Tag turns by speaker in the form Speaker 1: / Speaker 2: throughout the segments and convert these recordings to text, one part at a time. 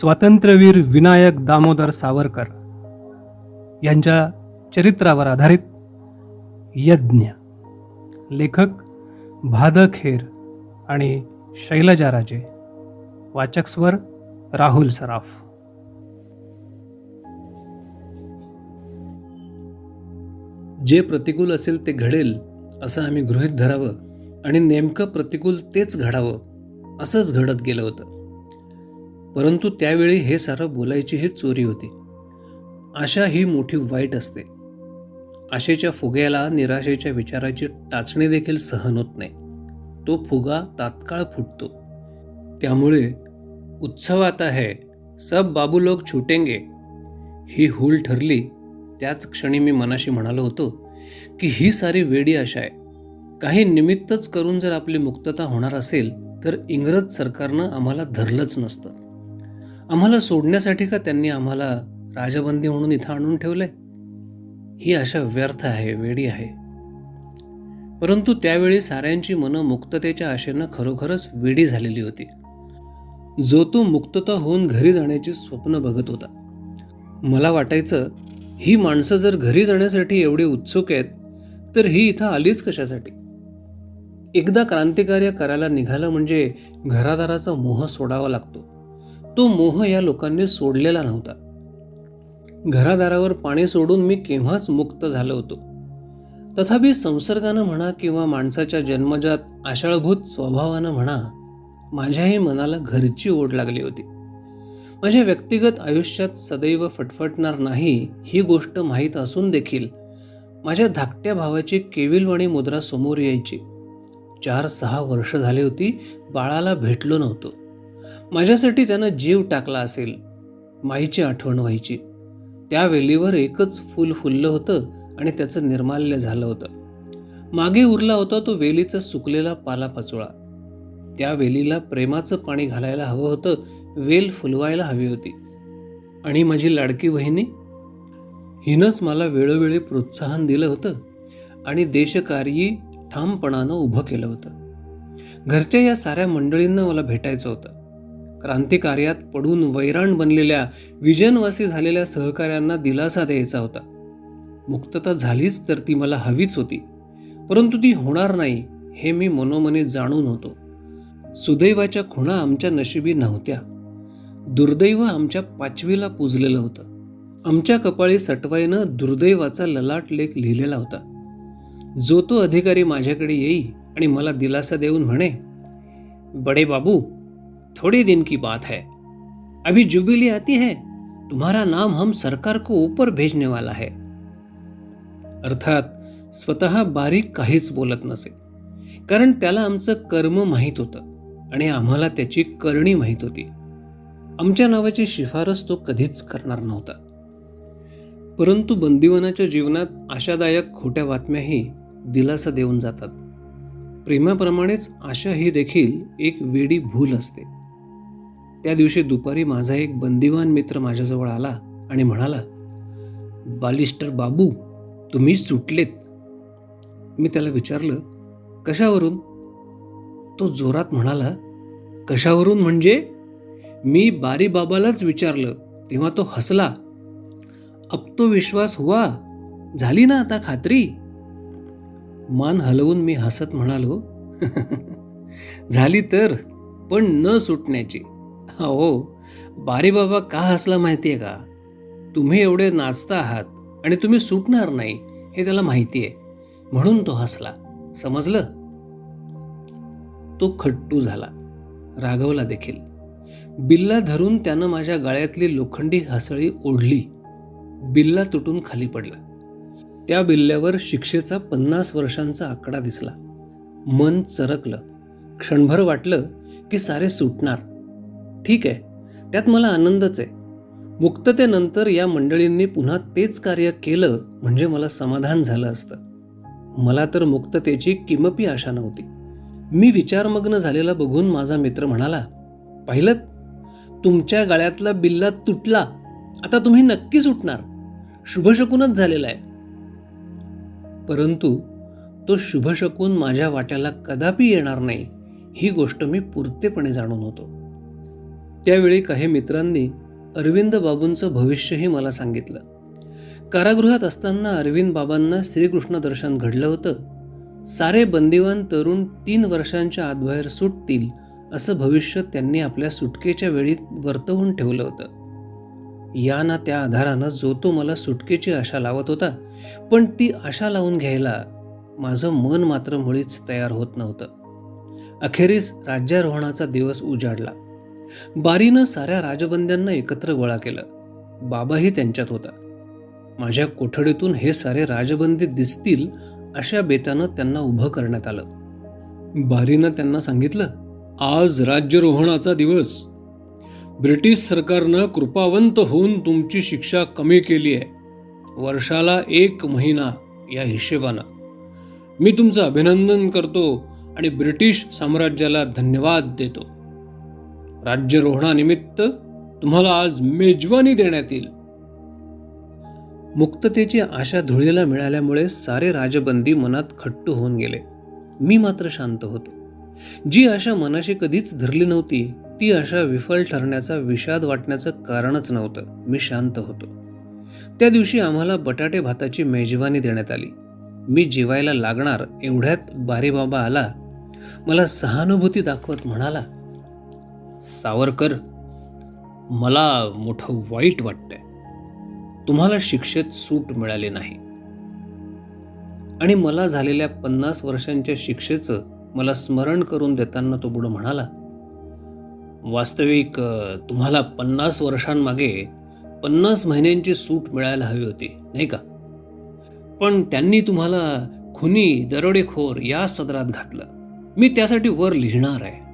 Speaker 1: स्वातंत्र्यवीर विनायक दामोदर सावरकर यांच्या चरित्रावर आधारित यज्ञ. लेखक भादखेर आणि शैलजा राजे. वाचक स्वर राहुल सराफ. जे प्रतिकूल असेल ते घडेल असं आम्ही गृहीत धरावं आणि नेमकं प्रतिकूल तेच घडावं असंच घडत गेलं होतं. परंतु त्यावेळी हे सारं बोलायची ही चोरी होती. आशा ही मोठी वाईट असते. आशेच्या फुग्याला निराशेच्या विचाराची टाचणी देखील सहन होत नाही. तो फुगा तात्काळ फुटतो. त्यामुळे उत्सव आता है. सब बाबू लोक छुटेंगे. ही हूल ठरली. त्याच क्षणी मी मनाशी म्हणालो होतो की ही सारी वेडी आशा आहे. काही निमित्तच करून जर आपली मुक्तता होणार असेल तर इंग्रज सरकारनं आम्हाला धरलंच नसतं. आम्हाला सोडण्यासाठी का त्यांनी आम्हाला राजबंदी म्हणून इथं आणून ठेवलंय? ही आशा व्यर्थ आहे वेडी आहे. परंतु त्यावेळी साऱ्यांची मनं मुक्ततेच्या आशेनं खरोखरच वेडी झालेली होती. जो तो मुक्तता होऊन घरी जाण्याची स्वप्न बघत होता. मला वाटायचं ही माणसं जर घरी जाण्यासाठी एवढी उत्सुक आहेत तर ही इथं आलीच कशासाठी? एकदा क्रांतिकार्य करायला निघालं म्हणजे घरादाराचा मोह सोडावा लागतो. तो मोह या लोकांनी सोडलेला नव्हता. घरादारावर पाणी सोडून मी केव्हाच मुक्त झालो होतो. तथापि संसर्गानं म्हणा किंवा माणसाच्या जन्मजात आशाळभूत स्वभावानं म्हणा माझ्याही मनाला घरची ओढ लागली होती. माझ्या व्यक्तिगत आयुष्यात सदैव फटफटणार नाही ही गोष्ट माहीत असून देखील माझ्या धाकट्या भावाची केविलवाणी मुद्रा समोर यायची. चार सहा वर्ष झाली होती बाळाला भेटलो नव्हतो. माझ्यासाठी त्यानं जीव टाकला असेल माईची आठवण व्हायची. त्या वेलीवर एकच फूल फुललं होतं आणि त्याचं निर्माल्य झालं होतं. मागे उरला होता तो वेलीचा सुकलेला पालापाचोळा. त्या वेलीला प्रेमाचं पाणी घालायला हवं होतं वेल फुलवायला हवी होती. आणि माझी लाडकी बहिणी हिनंच मला वेळोवेळी प्रोत्साहन दिलं होतं आणि देशकार्यी ठामपणानं उभं केलं होतं. घरच्या या साऱ्या मंडळींना मला भेटायचं होतं. क्रांतिकार्यात पडून वैराण बनलेल्या विजनवासी झालेल्या सहकाऱ्यांना दिलासा द्यायचा होता. मुक्तता झालीच तर ती मला हवीच होती. परंतु ती होणार नाही हे मी मनोमनी जाणून होतो. सुदैवाच्या खुणा आमच्या नशिबी नव्हत्या. दुर्दैव आमच्या पाचवीला पुजलेलं होतं. आमच्या कपाळी सटवाईनं दुर्दैवाचा ललाट लेख लिहिलेला होता. जो तो अधिकारी माझ्याकडे येई आणि मला दिलासा देऊन म्हणे बडे बाबू थोड़े दिन की बात है। अभी जुबिली आती है तुम्हारा नाम हम सरकार को ऊपर भेजने वाला है। अर्थात स्वतः बारीक काहीच बोलत नसे। कारण त्याला आमचं कर्म माहीत होतं आणि आम्हाला त्याची करणी माहीत होती. आमच्या नावाची शिफारस तो कधीच करणार नव्हता. परंतु बंदिवनाच्या जीवनात आशादायक खोट्या बातम्याही दिलासा देऊन जातात. प्रेमाप्रमाणेच आशा ही देखील एक वेडी भूल असते. त्या दिवशी दुपारी माझा एक बंदिवान मित्र माझ्याजवळ आला आणि म्हणाला बालिस्टर बाबू तुम्ही सुटलेत. मी त्याला विचारलं कशावरून? तो जोरात म्हणाला कशावरून म्हणजे? मी बारी बाबालाच विचारलं तेव्हा तो हसला. अब तो विश्वास हुआ झाली ना आता खात्री? मान हलवून मी हसत म्हणालो झाली तर पण न सुटण्याची. हो बारी बाबा का हसला माहितीये का? तुम्ही एवढे नाचता आहात आणि तुम्ही सुटणार नाही हे त्याला माहिती आहे म्हणून तो हसला. समजलं? तो खट्टू झाला. रागवला देखील. बिल्ला धरून त्यानं माझ्या गळ्यातली लोखंडी हसळी ओढली. बिल्ला तुटून खाली पडला. त्या बिल्ल्यावर शिक्षेचा पन्नास वर्षांचा आकडा दिसला. मन चरकलं. क्षणभर वाटलं की सारे सुटणार. ठीक आहे. त्यात मला आनंदच आहे. मुक्ततेनंतर या मंडळींनी पुन्हा तेच कार्य केलं म्हणजे मला समाधान झालं असतं. मला तर मुक्ततेची किमपी आशा नव्हती. मी विचारमग्न झालेला बघून माझा मित्र म्हणाला पाहिलं तुमच्या गळ्यातला बिल्ला तुटला. आता तुम्ही नक्की सुटणार शुभशकूनच झालेला आहे. परंतु तो शुभशकून माझ्या वाट्याला कदापि येणार नाही ही गोष्ट मी पुरतेपणे जाणून होतो. त्यावेळी काही मित्रांनी अरविंद बाबूंचं भविष्यही मला सांगितलं. कारागृहात असताना अरविंद बाबांना श्रीकृष्ण दर्शन घडलं होतं. सारे बंदिवान तरुण तीन वर्षांच्या आतबाहेर सुटतील असं भविष्य त्यांनी आपल्या सुटकेच्या वेळी वर्तवून ठेवलं होतं. या ना त्या आधारानं जो तो मला सुटकेची आशा लावत होता पण ती आशा लावून घ्यायला माझं मन मात्र मुळीच तयार होत नव्हतं. अखेरीस राज्यारोहणाचा दिवस उजाडला. बारीनं साऱ्या राजबंद्यांना एकत्र गोळा केलं. बाबाही त्यांच्यात होता. माझ्या कोठडीतून हे सारे राजबंदी दिसतील अशा बेतानं त्यांना उभं करण्यात आलं. बारीनं त्यांना सांगितलं आज राज्यरोहणाचा दिवस. ब्रिटिश सरकारनं कृपावंत होऊन तुमची शिक्षा कमी केली आहे. वर्षाला एक महिना या हिशेबानं. मी तुमचं अभिनंदन करतो आणि ब्रिटिश साम्राज्याला धन्यवाद देतो. राज्यरोहणानिमित्त तुम्हाला आज मेजवानी देण्यात येईल. मुक्ततेची आशा धुळीला मिळाल्यामुळे सारे राजबंदी मनात खट्ट होऊन गेले. मी मात्र शांत होतो. जी आशा मनाशी कधीच धरली नव्हती ती आशा विफल ठरण्याचा विषाद वाटण्याचं कारणच नव्हतं. मी शांत होतो. त्या दिवशी आम्हाला बटाटे भाताची मेजवानी देण्यात आली. मी जेवायला लागणार एवढ्यात बारीबाबा आला. मला सहानुभूती दाखवत म्हणाला सावरकर मला मोठं वाईट वाटतंय. तुम्हाला शिक्षेत सूट मिळाली नाही. आणि मला झालेल्या पन्नास वर्षांच्या शिक्षेचं मला स्मरण करून देताना तो पुढं म्हणाला वास्तविक तुम्हाला पन्नास वर्षांमागे पन्नास महिन्यांची सूट मिळायला हवी होती नाही का? पण त्यांनी तुम्हाला खुनी दरोडेखोर या सदरात घातलं. मी त्यासाठी वर लिहिणार आहे.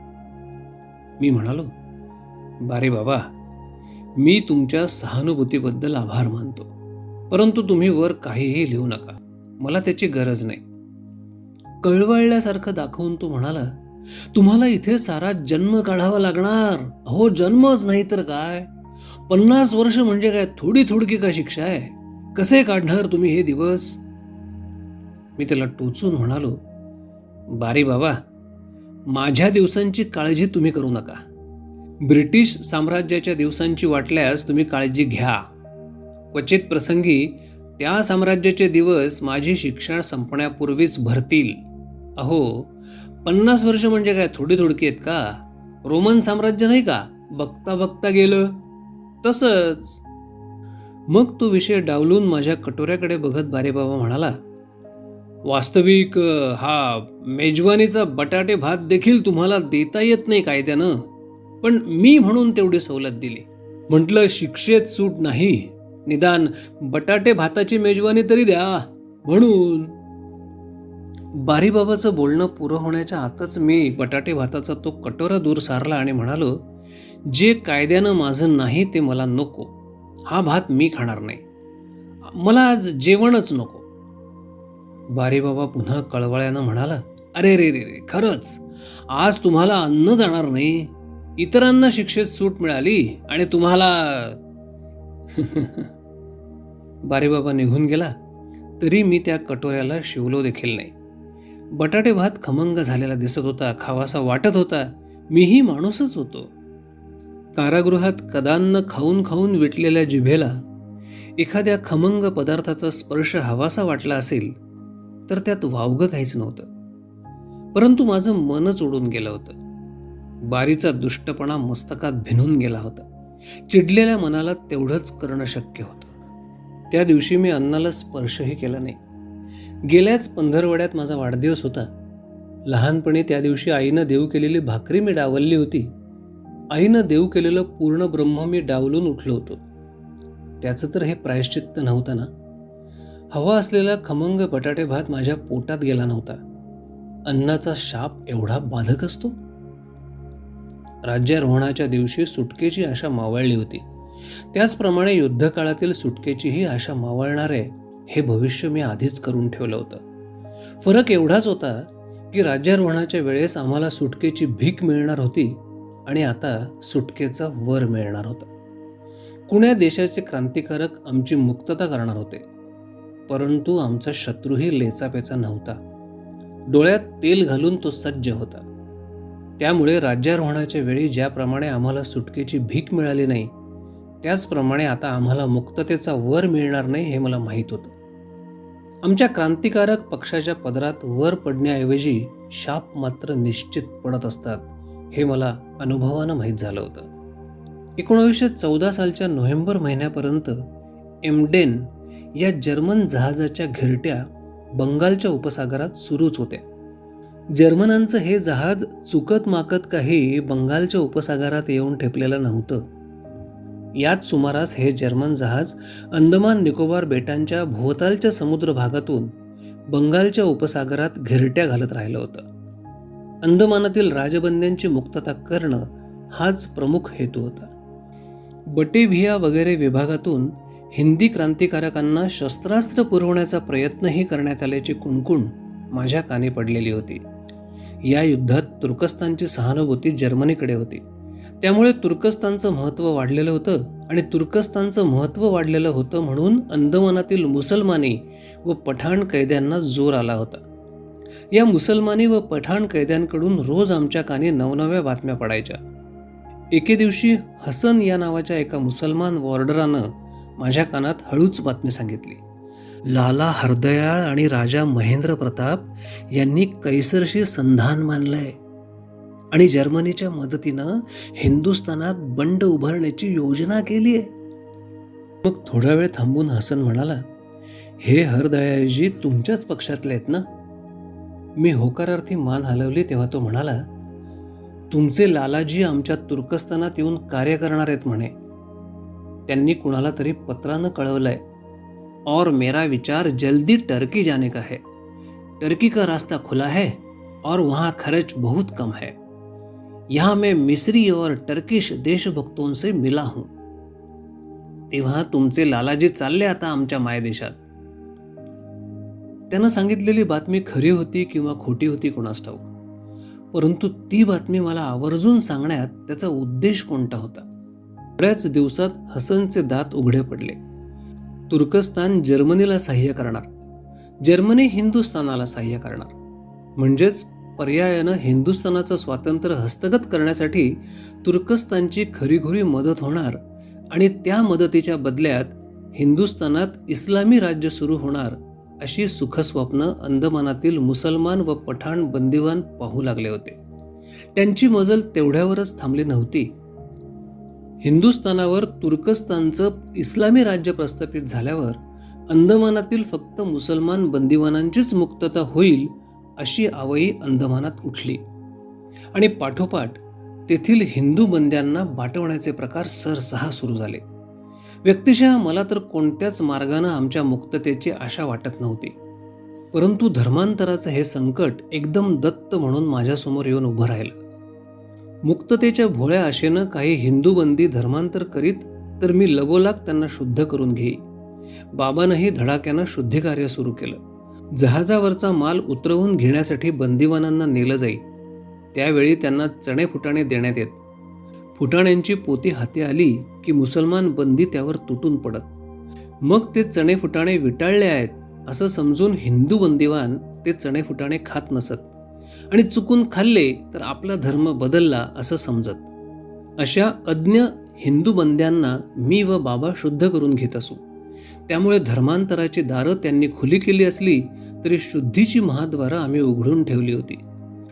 Speaker 1: मी म्हणालो बारे बाबा मी तुमच्या सहानुभूतीबद्दल आभार मानतो परंतु तुम्ही वर काहीही लिहू नका. मला त्याची गरज नाही. कळवळल्यासारखं दाखवून तो म्हणाला तुम्हाला इथे सारा जन्म काढावा लागणार. अहो जन्मच नाही तर काय? पन्नास वर्ष म्हणजे काय? थोडी थोडकी का शिक्षा आहे? कसे काढणार तुम्ही हे दिवस? मी त्याला टोचून म्हणालो बारी बाबा माझ्या दिवसांची काळजी तुम्ही करू नका. ब्रिटिश साम्राज्याच्या दिवसांची वाटल्यास तुम्ही काळजी घ्या. क्वचित प्रसंगी त्या साम्राज्याचे दिवस माझी शिक्षण संपण्यापूर्वीच भरतील. अहो पन्नास वर्ष म्हणजे काय थोडी थोडकी आहेत का? रोमन साम्राज्य नाही का? बघता बघता गेलं. तसंच. मग तो विषय डावलून माझ्या कटोऱ्याकडे बघत बारेबाबा म्हणाला वास्तविक हा मेजवानीचा बटाटे भात देखील तुम्हाला देता येत नाही कायद्यानं. पण मी म्हणून तेवढी सवलत दिली. म्हटलं शिक्षेत सूट नाही. निदान बटाटे भाताची मेजवानी तरी द्या. म्हणून बारीबाबाचं बोलणं पुरं होण्याच्या आतच मी बटाटे भाताचा तो कटोरा दूर सारला आणि म्हणालो जे कायद्यानं माझं नाही ते मला नको. हा भात मी खाणार नाही. मला आज जेवणच नको. बारेबाबा पुन्हा कळवळ्यानं म्हणाला अरे रे रे रे खरंच. आज तुम्हाला अन्न जाणार नाही. इतरांना शिक्षेत सूट मिळाली आणि तुम्हाला बारीबाबा निघून गेला. तरी मी त्या कटोऱ्याला शिवलो देखील नाही. बटाटे भात खमंग झालेला दिसत होता खावासा वाटत होता. मीही माणूसच होतो. कारागृहात कदांना खाऊन खाऊन विटलेल्या जिभेला एखाद्या खमंग पदार्थाचा स्पर्श हवासा वाटला असेल तर त्यात वावगं काहीच नव्हतं. परंतु माझं मनच उडून गेलं होतं. बारीचा दुष्टपणा मस्तकात भिनून गेला होता. चिडलेल्या मनाला तेवढंच करणं शक्य होतं. त्या दिवशी मी अन्नाला स्पर्शही केला नाही. गेल्याच पंधरवड्यात माझा वाढदिवस होता. लहानपणी त्या दिवशी आईनं देऊ केलेली भाकरी मी डावलली होती. आईनं देऊ केलेलं पूर्ण ब्रह्म मी डावलून उठलो होतो. त्याचं तर हे प्रायश्चित्त नव्हतं ना? हवा असलेला खमंग बटाटे भात माझ्या पोटात गेला नव्हता. अन्नाचा शाप एवढा बाधक असतो? राज्यारोहणाच्या दिवशी सुटकेची आशा मावळली होती. त्याचप्रमाणे युद्धकाळातील सुटकेचीही आशा मावळणार आहे हे भविष्य मी आधीच करून ठेवलं होतं. फरक एवढाच होता की राज्यारोहणाच्या वेळेस आम्हाला सुटकेची भीक मिळणार होती आणि आता सुटकेचा वर मिळणार होता. कुण्या देशाचे क्रांतिकारक आमची मुक्तता करणार होते? परंतु आमचा शत्रूही लेचापेचा नव्हता. डोळ्यात तेल घालून तो सज्ज होता. त्यामुळे राज्यारोहणाच्या वेळी ज्याप्रमाणे आम्हाला सुटकेची भीक मिळाली नाही त्याचप्रमाणे आता आम्हाला मुक्ततेचा वर मिळणार नाही हे मला माहीत होतं. आमच्या क्रांतिकारक पक्षाच्या पदरात वर पडण्याऐवजी शाप मात्र निश्चित पडत असतात हे मला अनुभवानं माहीत झालं होतं. एकोणावीसशे चौदा सालच्या नोव्हेंबर महिन्यापर्यंत एमडेन या जर्मन जहाजाच्या घिरट्या बंगालच्या उपसागरात सुरूच होत्या. जर्मनांचं हे जहाज चुकत माकत काही बंगालच्या उपसागरात येऊन ठेपलेलं नव्हतं. याच सुमारास हे जर्मन जहाज अंदमान निकोबार बेटांच्या भोवतालच्या समुद्र भागातून बंगालच्या उपसागरात घिरट्या घालत राहिलं होतं. अंदमानातील राजबंद्यांची मुक्तता करणं हाच प्रमुख हेतू होता. बटेव्हिया वगैरे विभागातून हिंदी क्रांतिकारकांना शस्त्रास्त्र पुरवण्याचा प्रयत्नही करण्यात आल्याची कुणकुण माझ्या कानी पडलेली होती. या युद्धात तुर्कस्तानची सहानुभूती जर्मनीकडे होती. त्यामुळे तुर्कस्तानचं महत्त्व वाढलेलं होतं आणि तुर्कस्तानचं महत्त्व वाढलेलं होतं म्हणून अंदमानातील मुसलमानी व पठाण कैद्यांना जोर आला होता. या मुसलमानी व पठाण कैद्यांकडून रोज आमच्या कानी नवनव्या बातम्या पडायच्या. एके दिवशी हसन या नावाच्या एका मुसलमान वॉर्डरानं माझ्या कानात हळूच बातमी सांगितली. लाला हरदयाळ आणि राजा महेंद्र प्रताप यांनी कैसरशी संधान मानलंय आणि जर्मनीच्या मदतीनं हिंदुस्थानात बंड उभारण्याची योजना केली आहे मग थोडा वेळ थांबून हसन म्हणाला हे हरदयाळजी तुमच्याच पक्षातले आहेत ना? मी होकारार्थी मान हलवली तेव्हा तो म्हणाला तुमचे लालाजी आमच्या तुर्कस्तानात येऊन कार्य करणार आहेत म्हणे. त्यांनी कुणाला तरी पत्रानं कळवलंय. और मेरा विचार जल्दी टर्की जाने का है. टर्की का रास्ता खुला है और वहाँ खर्च बहुत कम है. यहाँ मैं मिस्री और टर्किश देशभक्तों से मिला हूं। तेव्हा तुमचे लालाजी चालले आता आमच्या मायदेशात. त्यानं सांगितलेली बातमी खरी होती किंवा खोटी होती कोणास ठाऊक. परंतु ती बातमी मला आवर्जून सांगण्यात त्याचा उद्देश कोणता होता? थोड्याच दिवसात हसनचे दात उघडे पडले. तुर्कस्तान जर्मनीला सहाय्य करणार. जर्मनी हिंदुस्थानाला सहाय्य करणार. म्हणजेच पर्यायानं हिंदुस्थानाचं स्वातंत्र्य हस्तगत करण्यासाठी तुर्कस्तानची खरीखुरी मदत होणार आणि त्या मदतीच्या बदल्यात हिंदुस्थानात इस्लामी राज्य सुरू होणार अशी सुखस्वप्न अंदमानातील मुसलमान व पठाण बंदिवान पाहू लागले होते. त्यांची मजल तेवढ्यावरच थांबली नव्हती. हिंदुस्थानावर तुर्कस्तानचं इस्लामी राज्य प्रस्थापित झाल्यावर अंदमानातील फक्त मुसलमान बंदिवानांचीच मुक्तता होईल अशी आवई अंदमानात उठली. आणि पाठोपाठ तेथील हिंदू बंद्यांना बाटवण्याचे प्रकार सरसहा सुरू झाले. व्यक्तिशः मला तर कोणत्याच मार्गानं आमच्या मुक्ततेची आशा वाटत नव्हती. परंतु धर्मांतराचं हे संकट एकदम दत्त म्हणून माझ्यासमोर येऊन उभं राहिलं. मुक्ततेच्या भोळ्या आशेनं काही हिंदू बंदी धर्मांतर करीत तर मी लगोलाग त्यांना शुद्ध करून घेई. बाबानंही धडाक्यानं शुद्धिकार्य सुरू केलं. जहाजावरचा माल उतरवून घेण्यासाठी बंदिवानांना नेलं जाई. त्यावेळी त्यांना चणे फुटाणे देण्यात येत. फुटाण्यांची पोती हाती आली की मुसलमान बंदी त्यावर तुटून पडत. मग ते चणे फुटाणे विटाळले आहेत असं समजून हिंदू बंदिवान ते चणे फुटाणे खात नसत. आणि चुकून खाल्ले तर आपला धर्म बदलला असं समजत. अशा अज्ञ हिंदू बंद्यांना मी व बाबा शुद्ध करून घेत असू. त्यामुळे धर्मांतराची दारं त्यांनी खुली केली असली तरी शुद्धीची महाद्वारं आम्ही उघडून ठेवली होती.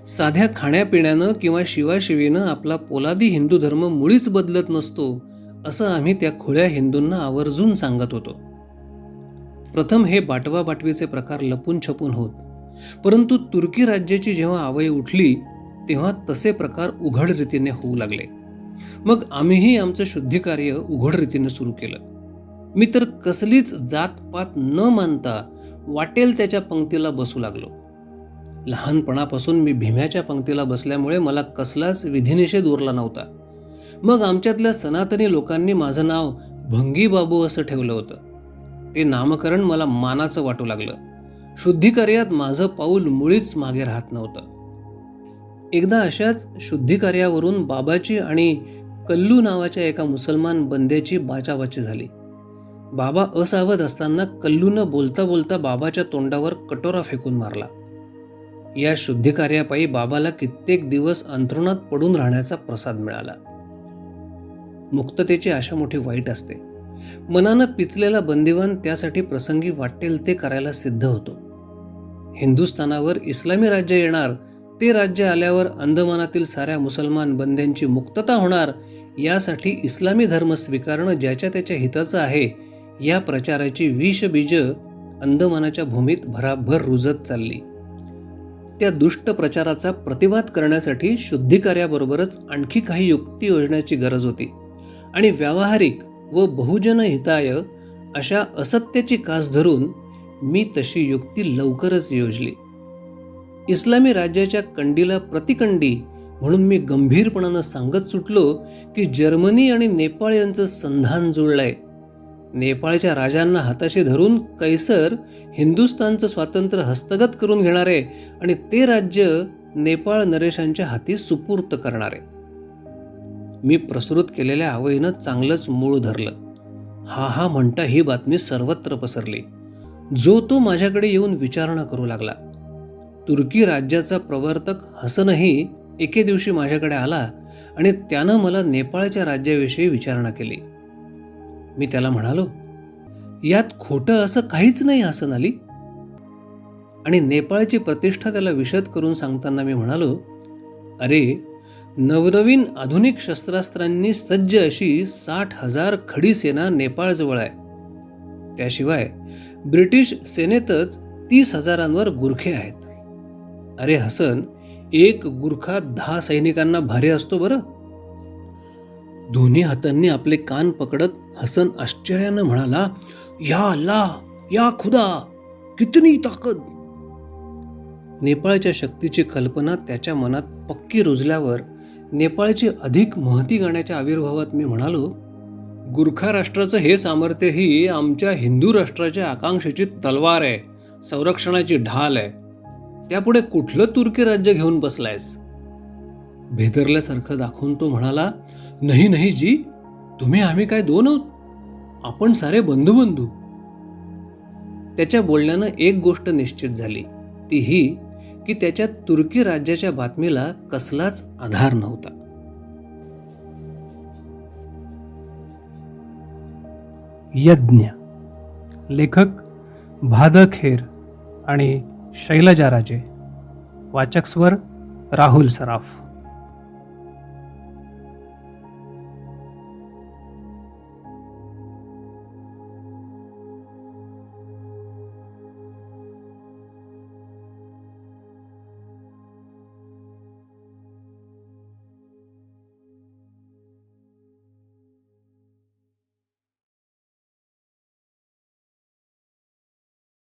Speaker 1: साध्या खाण्यापिण्यानं किंवा शिवाशिवीनं आपला पोलादी हिंदू धर्म मुळीच बदलत नसतो असं आम्ही त्या खुळ्या हिंदूंना आवर्जून सांगत होतो. प्रथम हे बाटवा बाटवीचे प्रकार लपून छपून होत. परंतु तुर्की राज्याची जेव्हा आवई उठली तेव्हा तसे प्रकार उघड रीतीने होऊ लागले. मग आम्हीही आमचं शुद्धिकार्य उघड रीतीने सुरू केलं. मी तर कसलीच जातपात न मानता वाटेल त्याच्या पंक्तीला बसू लागलो. लहानपणापासून मी भीम्याच्या पंक्तीला बसल्यामुळे मला कसलाच विधिनिषेध उरला नव्हता. मग आमच्यातल्या सनातनी लोकांनी माझं नाव भंगी बाबू असं ठेवलं होतं. ते नामकरण मला मानाचं वाटू लागलं. शुद्धिकार्यात माझं पाऊल मुळीच मागे राहत नव्हतं. एकदा अशाच शुद्धिकार्यावरून बाबाची आणि कल्लू नावाच्या एका मुसलमान बंद्याची बाचाबाची झाली. बाबा असावध असताना कल्लूनं बोलता बोलता बाबाच्या तोंडावर कटोरा फेकून मारला. या शुद्धिकार्यापायी बाबाला कित्येक दिवस अंथरुणात पडून राहण्याचा प्रसाद मिळाला. मुक्ततेची आशा मोठी वाईट असते. मनानं पिचलेला बंदिवान त्यासाठी प्रसंगी वाटेल ते करायला सिद्ध होतो. हिंदुस्थानावर इस्लामी राज्य येणार ते राज्य आल्यावर अंदमानातील साऱ्या मुसलमान बंद्यांची मुक्तता होणार यासाठी इस्लामी धर्म स्वीकारणं ज्याच्या त्याच्या हिताचं आहे या प्रचाराची विषबीज अंदमानाच्या भूमीत भराभर रुजत चालली. त्या दुष्ट प्रचाराचा प्रतिवाद करण्यासाठी शुद्धिकार्याबरोबरच आणखी काही युक्ती योजण्याची गरज होती. आणि व्यावहारिक व बहुजन हिताय अशा असत्याची कास धरून मी तशी युक्ती लवकरच योजली. इस्लामी राज्याच्या कंडीला प्रतिकंडी म्हणून मी गंभीरपणानं सांगत सुटलो की जर्मनी आणि नेपाळ यांचं संधान जुळलंय. नेपाळच्या राजांना हाताशी धरून कैसर हिंदुस्थानचं स्वातंत्र्य हस्तगत करून घेणार आहे आणि ते राज्य नेपाळ नरेशांच्या हाती सुपूर्त करणार. आहे मी प्रसृत केलेल्या आवयीनं चांगलंच मूळ धरलं. हा हा म्हणता ही बातमी सर्वत्र पसरली. जो तो माझ्याकडे येऊन विचारणा करू लागला. तुर्की राज्याचा प्रवर्तक हसनही एके दिवशी माझ्याकडे आला आणि त्यानं मला नेपाळच्या राज्याविषयी विचारणा केली. मी त्याला म्हणालो यात खोटं असं काहीच नाही हसन आली आणि नेपाळची प्रतिष्ठा त्याला विशद करून सांगताना मी म्हणालो अरे नवनवीन आधुनिक शस्त्रास्त्रांनी सज्ज अशी साठ हजार खडी सेना नेपाळजवळ आहे. त्याशिवाय ब्रिटिश सेनेतच तीस हजारांवर गुरखे आहेत. अरे हसन एक गुरखा दहा सैनिकांना भारी असतो बरं. दोन्ही हातांनी आपले कान पकडत हसन आश्चर्यानं म्हणाला या अल्ला या खुदा कितनी ताकद. नेपाळच्या शक्तीची कल्पना त्याच्या मनात पक्की रुजल्यावर नेपाळची अधिक महती गाण्याच्या आविर्भावात मी म्हणालो गुरखा राष्ट्राचं हे सामर्थ्य ही आमच्या हिंदू राष्ट्राच्या आकांक्षेची तलवार आहे संरक्षणाची ढाल आहे. त्यापुढे कुठलं तुर्की राज्य घेऊन बसलायस? भेदरल्यासारखं दाखवून तो म्हणाला नाही नाही जी तुम्ही आम्ही काय दोन आहोत? आपण सारे बंधू बंधू त्याच्या बोलण्यानं एक गोष्ट निश्चित झाली ती ही की त्याच्या तुर्की राज्याच्या बातमीला कसलाच आधार नव्हता.
Speaker 2: यज्ञ. लेखक भाद खेर आणि शैलजा राजे. वाचक स्वर राहुल सराफ.